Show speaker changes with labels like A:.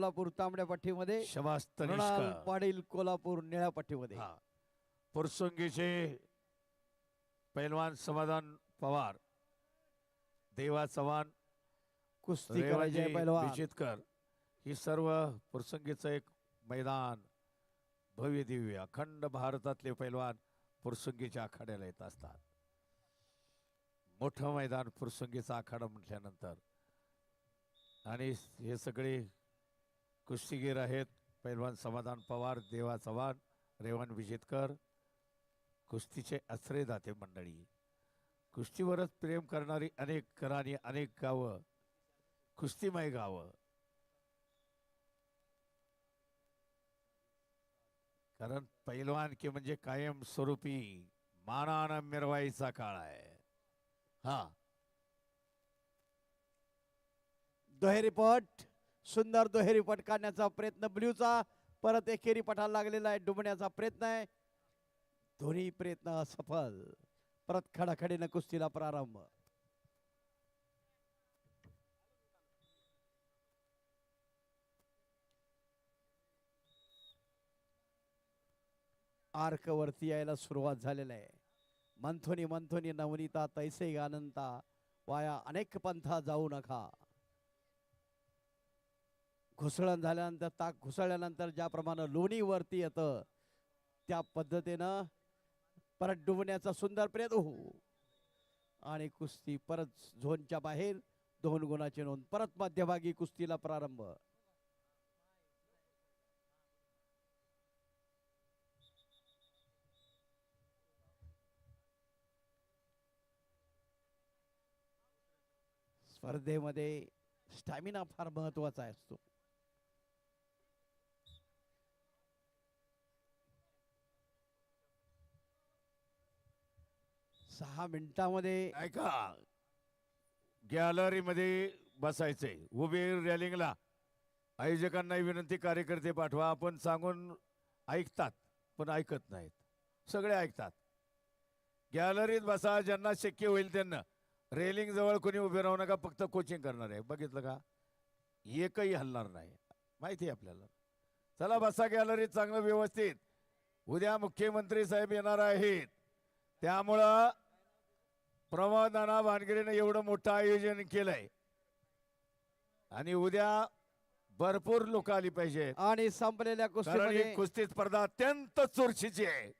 A: कोल्हापूर तांबड्या
B: शबास तनिष्का.
A: पाटील कोल्हापूर निळ्या पट्टीमध्ये
B: हा. पुरसुंगीचे पैलवान समाधान पवार देवा चव्हाण
A: कुस्ती करायची
B: ही सर्व पुरसंगीचं एक मैदान भव्य दिव्य अखंड भारतातले पैलवान पुरसुंगीच्या आखाड्याला येत असतात. मोठं मैदान पुरसुंगीचा आखाडा म्हटल्यानंतर आणि हे सगळे कुस्तीगीर आहेत. पैलवान समाधान पवार देवा चव्हाण रेवण विजेतकर कुस्तीचे दाते मंडळी. कुस्तीवरच प्रेम करणारी अनेक करानी अनेक गावं. कुस्तीमय गावं. कारण पैलवान की म्हणजे कायम स्वरूपी मानानं मिरवाईचा काळ आहे. हा.
A: दुहेरी पट सुंदर दुहेरी पट काढण्याचा प्रयत्न ब्ल्यूचा परत एकेरी पटाला लागलेला आहे डुबण्याचा प्रयत्न आहे. दोन्ही प्रयत्न असफल. परत खडाखडीनं कुस्तीला प्रारंभ. आर्क वरती यायला सुरुवात झालेला आहे. मंथोनी मंथोनी नवनीता तैसे आनंदा वाया अनेक पंथा जाऊ नका. घुसळण झाल्यानंतर ताक घुसळल्यानंतर ज्याप्रमाणे लोणी वरती येतं त्या पद्धतीनं परत डुबण्याचा सुंदर प्रयत्न हो आणि कुस्ती परत झोनच्या बाहेर दोन गुणाची नोंद. परत मध्यभागी कुस्तीला प्रारंभ. स्पर्धेमध्ये स्टॅमिना फार महत्त्वाचा असतो. सहा मिनिटामध्ये
B: ऐका. गॅलरीमध्ये बसायचंय उभे रॅलिंगला. आयोजकांनाही विनंती कार्यकर्ते पाठवा. आपण सांगून ऐकतात पण ऐकत नाहीत. सगळे ऐकतात. गॅलरीत बसा ज्यांना शक्य होईल त्यांना. रेलिंग जवळ कोणी उभे राहू नका फक्त कोचिंग करणार आहे. बघितलं का? एकही हलणार नाही. माहिती आहे आपल्याला. चला बसा गॅलरीत चांगलं व्यवस्थित. उद्या मुख्यमंत्री साहेब येणार आहेत. त्यामुळं प्रमोद नाना भानगिरीने एवढं मोठं आयोजन केलंय. आणि उद्या भरपूर लोक आली पाहिजेत.
A: आणि संपलेल्या
B: कारण ही
A: कुस्तीमध्ये
B: कुस्ती स्पर्धा अत्यंत चुरशीची आहे.